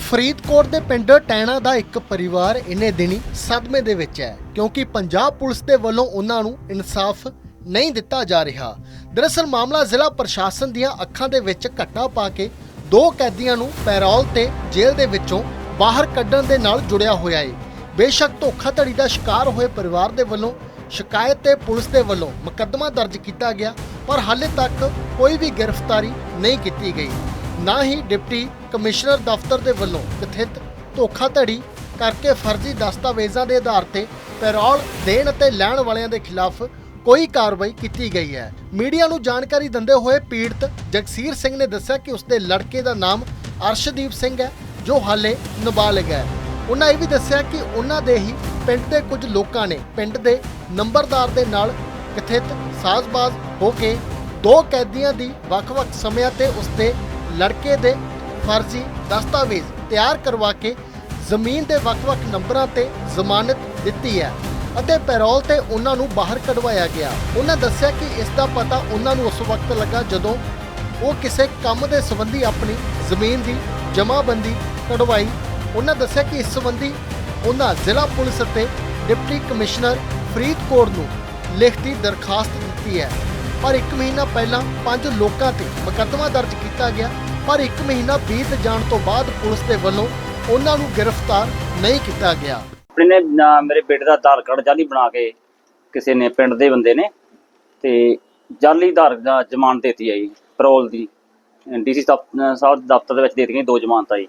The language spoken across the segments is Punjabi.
ਫਰੀਦਕੋਟ ਦੇ ਪਿੰਡ ਟੈਣਾ ਦਾ ਇੱਕ ਪਰਿਵਾਰ ਇੰਨੇ ਦਿਨੀ ਸਦਮੇ ਦੇ ਵਿੱਚ ਹੈ, ਕਿਉਂਕਿ ਪੰਜਾਬ ਪੁਲਿਸ ਦੇ ਵੱਲੋਂ ਉਹਨਾਂ ਨੂੰ ਇਨਸਾਫ ਨਹੀਂ ਦਿੱਤਾ ਜਾ ਰਿਹਾ। ਦਰਅਸਲ ਮਾਮਲਾ ਜ਼ਿਲ੍ਹਾ ਪ੍ਰਸ਼ਾਸਨ ਦੀਆਂ ਅੱਖਾਂ ਦੇ ਵਿੱਚ ਘੱਟਾ ਪਾ ਕੇ ਦੋ ਕੈਦੀਆਂ ਨੂੰ ਪੈਰੋਲ ਤੇ ਜੇਲ੍ਹ ਦੇ ਵਿੱਚੋਂ ਬਾਹਰ ਕੱਢਣ ਦੇ ਨਾਲ ਜੁੜਿਆ ਹੋਇਆ ਹੈ ਬੇਸ਼ੱਕ ਧੋਖਾਧੜੀ ਦਾ ਸ਼ਿਕਾਰ ਹੋਏ ਪਰਿਵਾਰ ਦੇ ਵੱਲੋਂ ਸ਼ਿਕਾਇਤ ਤੇ ਪੁਲਿਸ ਦੇ ਵੱਲੋਂ ਮੁਕੱਦਮਾ ਦਰਜ ਕੀਤਾ ਗਿਆ, ਪਰ ਹਾਲੇ ਤੱਕ ਕੋਈ ਵੀ ਗ੍ਰਿਫਤਾਰੀ ਨਹੀਂ ਕੀਤੀ ਗਈ। ਨਾ ਹੀ ਡਿਪਟੀ ਕਮਿਸ਼ਨਰ ਦਫ਼ਤਰ ਦੇ ਵੱਲੋਂ ਕਥਿਤ ਧੋਖਾਧੜੀ ਕਰਕੇ ਫਰਜ਼ੀ ਦਸਤਾਵੇਜ਼ਾਂ ਦੇ ਆਧਾਰ ਤੇ ਪੈਰੋਲ ਦੇਣ ਅਤੇ ਲੈਣ ਵਾਲਿਆਂ ਦੇ ਖਿਲਾਫ ਕੋਈ ਕਾਰਵਾਈ ਕੀਤੀ ਗਈ ਹੈ। ਮੀਡੀਆ ਨੂੰ ਜਾਣਕਾਰੀ ਦਿੰਦੇ ਹੋਏ ਪੀੜਤ ਜਗਸੀਰ ਸਿੰਘ ਨੇ ਦੱਸਿਆ ਕਿ ਉਸਦੇ ਲੜਕੇ ਦਾ ਨਾਮ ਅਰਸ਼ਦੀਪ ਸਿੰਘ ਹੈ, ਜੋ ਹਾਲੇ ਨਾਬਾਲਗ ਹੈ। ਉਹਨਾਂ ਇਹ ਵੀ ਦੱਸਿਆ ਕਿ ਉਹਨਾਂ ਦੇ ਹੀ ਪਿੰਡ ਦੇ ਕੁਝ ਲੋਕਾਂ ਨੇ ਪਿੰਡ ਦੇ ਨੰਬਰਦਾਰ ਦੇ ਨਾਲ ਕਥਿਤ ਸਾਜ਼ਬਾਜ਼ ਹੋ ਕੇ ਦੋ ਕੈਦੀਆਂ ਦੀ ਵੱਖ-ਵੱਖ ਸਮਿਆਂ ਤੇ ਉਸਦੇ ਲੜਕੇ ਦੇ ਫਰਜ਼ੀ ਦਸਤਾਵੇਜ਼ ਤਿਆਰ ਕਰਵਾ ਕੇ ਜ਼ਮੀਨ ਦੇ ਵੱਖ-ਵੱਖ ਨੰਬਰਾਂ ਤੇ ਜ਼ਮਾਨਤ ਦਿੱਤੀ ਹੈ ਅਤੇ ਪੈਰੋਲ ਤੇ ਉਹਨਾਂ ਨੂੰ ਬਾਹਰ ਕਢਵਾਇਆ ਗਿਆ। ਉਹਨਾਂ ਦੱਸਿਆ ਕਿ ਇਸ ਦਾ ਪਤਾ ਉਹਨਾਂ ਨੂੰ ਉਸ ਵਕਤ ਲੱਗਾ ਜਦੋਂ ਉਹ ਕਿਸੇ ਕੰਮ ਦੇ ਸੰਬੰਧੀ ਆਪਣੀ ਜ਼ਮੀਨ ਦੀ ਜਮ੍ਹਾਂਬੰਦੀ ਕਢਵਾਈ। ਉਹਨਾਂ ਦੱਸਿਆ ਕਿ ਇਸ ਸੰਬੰਧੀ ਉਹਨਾਂ ਜ਼ਿਲ੍ਹਾ ਪੁਲਿਸ ਅਤੇ ਡਿਪਟੀ ਕਮਿਸ਼ਨਰ ਫਰੀਦਕੋਟ ਨੂੰ ਲਿਖਤੀ ਦਰਖਾਸਤ ਦਿੱਤੀ ਹੈ। ਪਰ 1 ਮਹੀਨਾ ਪਹਿਲਾਂ ਪੰਜ ਲੋਕਾਂ ਤੇ ਮੁਕੱਦਮਾ ਦਰਜ ਕੀਤਾ ਗਿਆ। ਪਰ 1 ਮਹੀਨਾ ਬੀਤ ਜਾਣ ਤੋਂ ਬਾਅਦ ਪੁਲਿਸ ਦੇ ਵੱਲੋਂ ਉਹਨਾਂ ਨੂੰ ਗ੍ਰਿਫਤਾਰ ਨਹੀਂ ਕੀਤਾ ਗਿਆ। ਆਪਣੇ ਨੇ, ਨਾ, ਮੇਰੇ ਬੇਟੇ ਦਾ ਆਧਾਰ ਕਾਰਡ ਜਾਲੀ ਬਣਾ ਕੇ ਕਿਸੇ ਨੇ, ਪਿੰਡ ਦੇ ਬੰਦੇ ਨੇ ਤੇ ਜਾਲੀ ਆਧਾਰ ਦਾ ਜ਼ਮਾਨਤ ਦੇਤੀ ਹੈ ਪੈਰੋਲ ਦੀ। ਡੀਸੀ ਸਾਹਿਬ ਦਫ਼ਤਰ ਦੇ ਵਿੱਚ ਦੇ ਦਿੱਤੀਆਂ ਦੋ ਜ਼ਮਾਨਤਾਂ ਜੀ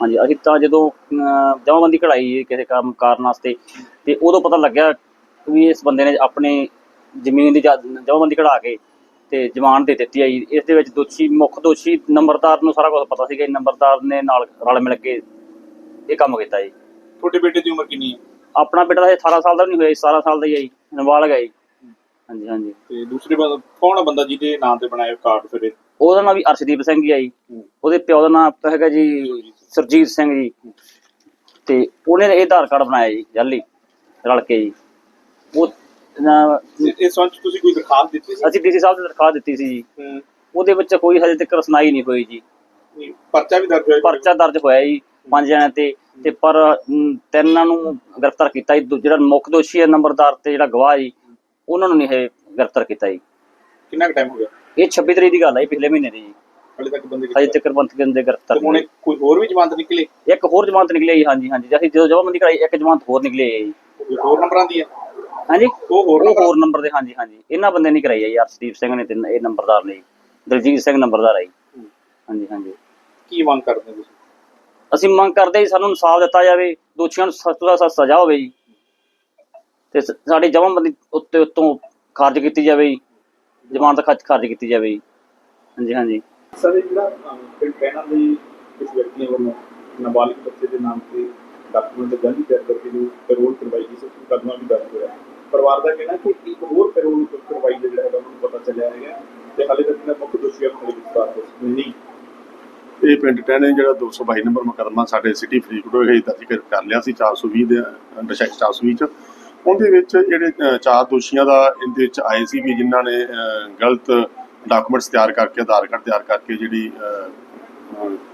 ਹਾਂਜੀ, ਅਸੀਂ ਤਾਂ ਜਦੋਂ ਜਮਾਬੰਦੀ ਕਢਾਈ ਕਿਸੇ ਕੰਮ ਕਾਰਨ ਵਾਸਤੇ ਤੇ ਉਦੋਂ ਪਤਾ ਲੱਗਿਆ ਵੀ ਇਸ ਬੰਦੇ ਨੇ ਆਪਣੇ ਜ਼ਮੀਨ ਦੀ ਜਮਾਬੰਦੀ ਕਢਾ ਕੇ ਤੇ ਜ਼ਮਾਨਤ ਦੇ ਦਿੱਤੀ ਜੀ ਇਸ ਦੇ ਵਿੱਚ ਦੋਸ਼ੀ ਮੁੱਖ ਦੋਸ਼ੀ ਨੰਬਰਦਾਰ ਨੂੰ ਸਾਰਾ ਕੁਝ ਪਤਾ ਸੀਗਾ ਜੀ। ਨੰਬਰਦਾਰ ਨੇ ਨਾਲ ਰਲ ਮਿਲ ਕੇ ਇਹ ਕੰਮ ਕੀਤਾ ਜੀ। ਤੁਹਾਡੇ ਬੇਟੇ ਦੀ ਉਮਰ ਕਿੰਨੀ ਹੈ? ਆਪਣਾ ਬੇਟਾ ਤਾਂ ਹਜੇ 18 ਸਾਲ ਦਾ ਵੀ ਨਹੀਂ ਹੋਇਆ ਜੀ 17 ਸਾਲ ਦਾ ਹੀ ਹੈ ਜੀ। ਨਾਬਾਲਗ ਹੈ ਜੀ। ਹਾਂਜੀ ਹਾਂਜੀ। ਤੇ ਦੂਸਰੇ ਬੰਦਾ ਕੌਣ ਹੈ ਬੰਦਾ ਜਿਹਦੇ ਨਾਂ ਤੇ ਬਣਾਇਆ ਕਾਰਡ ਫਿਰ? ਉਹਦਾ ਨਾਮ ਵੀ ਅਰਸ਼ਦੀਪ ਸਿੰਘ ਹੀ ਜੀ। ਉਹਦੇ ਪਿਓ ਦਾ ਨਾਮ ਤਾਂ ਹੈਗਾ ਜੀ ਸਰਜੀਤ ਸਿੰਘ। ਜੀ। ਤੇ ਉਹਨੇ ਇਹ ਆਧਾਰ ਕਾਰਡ ਬਣਾਇਆ ਜੀ ਜਾਲੀ ਰਲ ਕੇ ਜੀ। ਉਹ ਨਾ- ਇਸ ਸੰਚ ਤੁਸੀਂ ਕੋਈ ਦਰਖਾਸਤ ਦਿੱਤੀ ਸੀ? ਅਸੀਂ ਡੀਸੀ ਸਾਹਿਬ ਨੂੰ ਦਰਖਾਸਤ ਦਿੱਤੀ ਸੀ ਜੀ। ਹੂੰ। ਉਹਦੇ ਵਿੱਚ ਕੋਈ ਹਜੇ ਤੱਕ ਸੁਣਾਈ ਨਹੀਂ ਹੋਈ ਜੀ। ਨਹੀਂ, ਪਰਚਾ ਵੀ ਦਰਜ ਹੋਇਆ ਪਰਚਾ ਦਰਜ ਹੋਇਆ ਜੀ ਪੰਜ ਜਣਿਆਂ ਤੇ। ਤੇ ਪਰ ਅਮ, ਤਿੰਨਾਂ ਨੂੰ ਗ੍ਰਿਫਤਾਰ ਕੀਤਾ ਜੀ। ਦੂ- ਜਿਹੜਾ ਮੁੱਖ ਦੋਸ਼ੀ ਹੈ ਨੰਬਰਦਾਰ ਤੇ ਜਿਹੜਾ ਗਵਾਹ ਜੀ ਉਹਨਾਂ ਨੂੰ ਨਹੀਂ ਇਹ ਗ੍ਰਿਫਤਾਰ ਕੀਤਾ ਜੀ। ਕਿੰਨਾ ਕੁ ਟਾਈਮ ਹੋ ਗਿਆ? ਇਹ 26 ਤਰੀਕ ਦੀ ਗੱਲ ਹੈ ਜੀ, ਪਿਛਲੇ ਮਹੀਨੇ ਦੀ ਜੀ। ਹਲੇ ਤੱਕ ਬੰਦੇ ਹਜੇ ਤੱਕ ਬੰਦ ਦੇ ਗ੍ਰਿਫਤਾਰ ਤੇ ਹੁਣੇ ਕੋਈ ਹੋਰ ਵੀ ਜਮਾਨਤ ਨਿਕਲੇ। ਇੱਕ ਹੋਰ ਜਮਾਨਤ ਨਿਕਲੀ ਜੀ ਹਾਂਜੀ ਹਾਂਜੀ। ਅਸੀਂ ਜਦੋਂ ਜਮਾਬੰਦੀ ਕਰਾਈ ਇੱਕ ਜਮਾਨਤ ਹੋਰ ਨਿਕਲੀ ਹੈ ਜੀ। ਕੋਈ ਹੋਰ ਨੰਬਰਾਂ ਦੀ ਹੈ? ਹਾਂਜੀ? ਉਹ ਹੋਰ ਨੰਬਰ ਹੋਰ ਨੰਬਰ ਦੇ ਹਾਂਜੀ ਹਾਂਜੀ। ਇਹਨਾਂ ਬੰਦੇ ਨਹੀਂ ਕਰਾਈ ਹੈ ਯਾਰ ਸਦੀਪ ਸਿੰਘ ਨੇ ਤੇ ਇਹ ਨੰਬਰਦਾਰ ਨੇ ਜੀ। ਦਲਜੀਤ ਸਿੰਘ ਨੰਬਰਦਾਰ ਜੀ। ਹਾਂਜੀ ਹਾਂਜੀ। ਕੀ ਮੰਗ ਕਰਦੇ ਹੋ ਤੁਸੀਂ? ਅਸੀਂ ਮੰਗ ਕਰਦੇ ਹਾਂ ਜੀ ਸਾਨੂੰ ਇਨਸਾਫ ਦਿੱਤਾ ਜਾਵੇ ਦੋਸ਼ੀਆਂ ਨੂੰ ਸਖਤ ਤੋਂ ਸਖਤ ਸਜ਼ਾ ਹੋਵੇ ਜੀ। ਤੇ ਸ- ਸਾਡੀ ਜਮਾਬੰਦੀ ਉੱਤੇ ਉੱਤੋਂ ਖਾਰਜ ਕੀਤੀ ਜਾਵੇ ਜੀ। ਜ਼ਮਾਨਤ ਖਰਚ ਖਾਰਜ ਕੀਤੀ ਜਾਵੇ ਜੀ। ਹਾਂਜੀ ਹਾਂਜੀ। ਸਰ ਇਹ ਜਿਹੜਾ ਅਹ, ਪਿੰਡ ਕਹਿਣਾ ਦੀ ਕੁਝ ਵਿਅਕਤੀਆਂ ਵੱਲੋਂ ਨਾਬਾਲਿਗ ਬੱਚੇ ਦੇ ਨਾਮ ਤੇ ਡਾਕੂਮੈਂਟ ਜਾਰੀ ਤਿਆਰ ਕਰਕੇ ਜੋ ਪੈਰੋਲ ਕਰਵਾਈ ਗਈ ਸੀ ਉਸ ਮੁਕੱਦਮਾ ਵੀ ਦਰਜ ਹੋਇਆ ਪਰਿਵਾਰ ਦਾ ਕਹਿਣਾ ਕਿ ਇੱਕ ਹੋਰ ਪੈਰੋਲ ਕਰਵਾਈ ਦਾ ਜਿਹੜਾ ਹੈਗਾ ਉਹਨੂੰ ਪਤਾ ਚੱਲਿਆ ਹੈਗਾ ਤੇ ਹਾਲੇ ਤੱਕ ਜਿਹੜਾ ਮੁੱਖ ਦੋਸ਼ੀ ਆ ਗ੍ਰਿਫਤਾਰ ਹੋ ਨਹੀਂ। ਇਹ ਪਿੰਡ ਟਹਿਣੇ ਜਿਹੜਾ 222 ਨੰਬਰ ਮੁਕੱਦਮਾ ਸਾਡੇ ਸਿਟੀ ਫਰੀਦਕੋਟ ਵਿਖੇ ਦਰਜ ਕਰ- ਲਿਆ ਸੀ 420 ਦੇ, ਅੰਡਰ ਸੈਕਸ਼ਨ 420 ਚ। ਉਹਦੇ ਵਿੱਚ ਜਿਹੜੇ ਚਾਰ ਦੋਸ਼ੀਆਂ ਦਾ ਇਹਦੇ ਵਿੱਚ ਆਏ ਸੀ ਵੀ ਜਿਨ੍ਹਾਂ ਨੇ ਗਲਤ ਡਾਕੂਮੈਂਟਸ ਤਿਆਰ ਕਰਕੇ, ਆਧਾਰ ਕਾਰਡ ਤਿਆਰ ਕਰਕੇ ਜਿਹੜੀ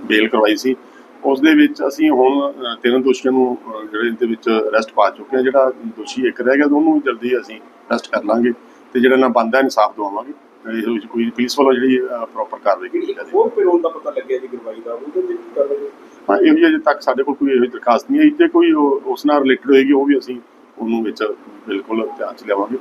ਬੇਲ ਕਰਵਾਈ ਸੀ। ਉਸ ਦੇ ਵਿੱਚ ਅਸੀਂ ਹੁਣ ਤਿੰਨ ਦੋਸ਼ੀਆਂ ਨੂੰ ਜਿਹੜੇ ਇਹਦੇ ਵਿੱਚ ਅਰੈਸਟ ਪਾ ਚੁੱਕੇ ਹਾਂ। ਜਿਹੜਾ ਦੋਸ਼ੀ ਇੱਕ ਰਹਿ ਗਿਆ ਤੇ ਉਹਨੂੰ ਵੀ ਜਲਦੀ ਅਸੀਂ ਅਰੈਸਟ ਕਰ ਲਾਂਗੇ ਤੇ ਜਿਹੜਾ ਨਾ ਬੰਦਾ ਇਨਸਾਫ ਦਵਾਵਾਂਗੇ। ਇਹਦੇ ਵਿੱਚ ਕੋਈ ਪੁਲਿਸ ਵੱਲੋਂ ਜਿਹੜੀ ਪ੍ਰੋਪਰ ਕਾਰਵਾਈ ਕੀਤੀ ਜਾਵੇ। ਹੋਰ ਪੈਰੋਲ ਦਾ ਪਤਾ ਲੱਗਿਆ ਜੀ ਕਰਵਾਈ ਦਾ ਉਹਦੇ ਤੇ ਕੀ ਕਰਵਾਈ ਹਾਂ ਇਹੋ ਜਿਹੀ ਅਜੇ ਤੱਕ ਸਾਡੇ ਕੋਲ ਕੋਈ ਇਹੋ ਜਿਹੀ ਦਰਖਾਸਤ ਨਹੀਂ ਆਈ। ਜੇ ਕੋਈ ਉਸ ਨਾਲ ਰਿਲੇਟਡ ਹੋਏਗੀ ਉਹ ਵੀ ਅਸੀਂ ਉਹਨੂੰ ਵਿੱਚ ਬਿਲਕੁਲ ਧਿਆਨ ਚ ਲਿਆਵਾਂਗੇ।